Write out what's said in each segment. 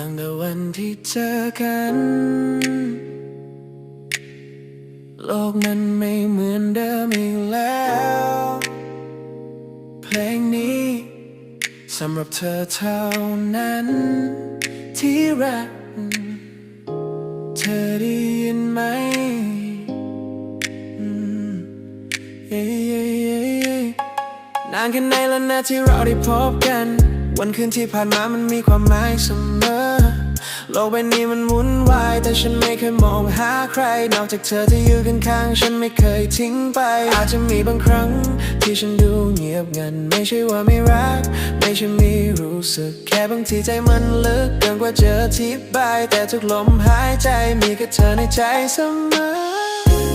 ตั้งแต่วันที่เจอกัน โลกนั้นไม่เหมือนเดิมอีกแล้ว เพลงนี้สำหรับเธอเท่านั้น ที่รัก เธอได้ยินไหม นานแค่ไหนแล้วนะที่เราได้พบกัน วันคืนที่ผ่านมามันมีความหมายเสมอ โลกใบนี้มันวุ่นวาย แต่ฉันไม่เคยมองหาใคร นอกจากเธอที่อยู่ข้างๆฉันไม่เคยทิ้งไป อาจจะมีบางครั้ง ที่ฉันดูเงียบงัน ไม่ใช่ว่าไม่รัก ไม่ใช่ไม่รู้สึก แค่บางทีใจมันลึกเกินกว่าเจะอธิบาย แต่ทุกลมหายใจมีแค่เธอในใจเสมอ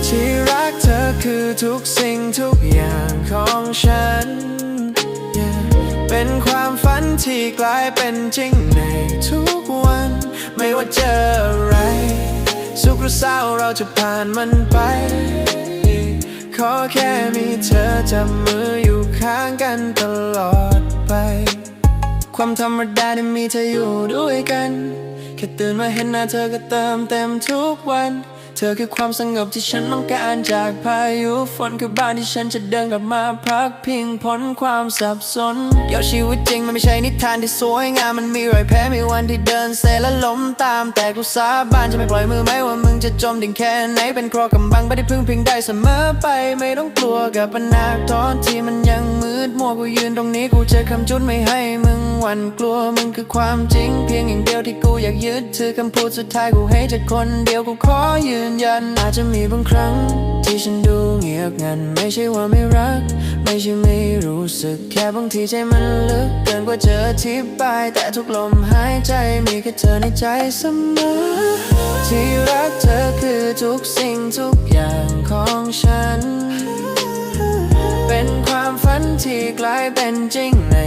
ที่รักเธอคือทุกสิ่งทุกอย่างของฉัน Yeah เป็นความฝัน ที่กลายเป็นจริงในทุกวัน ไม่ว่าเจออะไร สุขหรือเศร้าเราจะผ่านมันไป ขอแค่มีเธอจับมืออยู่ข้างกันตลอดไป ความธรรมดาที่มีเธออยู่ด้วยกัน แค่ตื่นมาเห็นหน้าเธอก็เติมเต็มทุกวัน เธอคือความสงบที่ฉันต้องการจากพายุฝนคือบ้านที่ฉันจะเดินกลับมาพักพิงพ้นความสับสนเดี๋ยวชีวิตจริงมันไม่ใช่นิทานที่สวยงามมันมีรอยแผลมีวันที่เดินเซและล้มตามแต่กูสาบานจะไม่ปล่อยมือไหมว่ามึงจะจมดิ่งแค่ไหนเป็นครอกำบังไม่ได้พึ่งพิงได้เสมอไป ไม่ต้องกลัวกับปัญหาตอนที่มันยังมืดมัวกูยืนตรงนี้กูเจอคำจุดไม่ให้มึงหวั่นกลัวมึงคือความจริง เพียงอย่างเดียวที่กูอยากยึดถือคำพูดสุดท้ายกูให้จากคนเดียวกูขอยืนยันอาจจะมีบางครั้ง ที่ฉันดูเงียบงัน ไม่ใช่ว่าไม่รัก ไม่ใช่ไม่รู้สึก แค่บางทีใจมันลึกเกินกว่าจะอธิบายแต่ทุกลมหายใจมีแค่เธอในใจเสมอ ที่รักเธอคือทุกสิ่งทุกอย่างของฉัน เป็นความฝันที่กลายเป็นจริงใน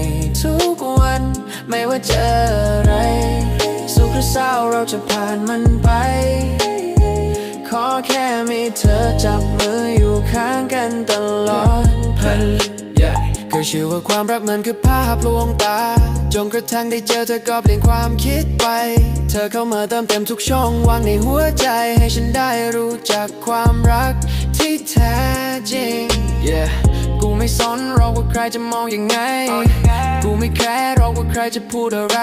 ทุกวัน ไม่ว่าเจออะไร สุขหรือเศร้าเราจะผ่านมันไป อแค่มีเธอจับมืออยู่ข้างกันตลอดไปก็เชื่อว่าความรักมันคือภาพลวงตาจนกระทั่งได้เจอเธอก็เปลี่ยนความคิดไป เธอเข้ามาเติมเต็มทุกช่องว่างในหัวใจ ให้ฉันได้รู้จักความรักที่แท้จริง yeah กูไม่สน รอกว่าใครจะมองยังไง กูไม่แคร์หรอกว่าใครจะพูดอะไร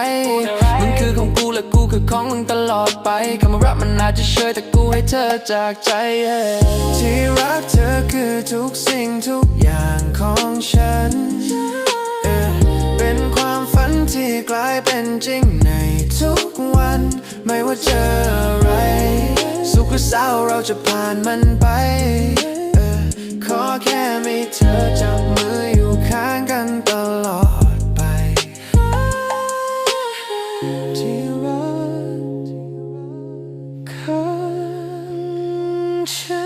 มึงคือของกูและกูคือของมึงตลอดไปคำว่ารักมันอาจจะเชยแต่กูให้เธอจากใจ yeah ที่รักเธอคือทุกสิ่งทุกอย่างของฉันเออเป็นความฝันที่กลายเป็นจริงในทุกวัน ไม่ว่าเจออะไร สุขหรือเศร้าเราจะผ่านมันไปเออขอแค่มีเธอจับมือ true.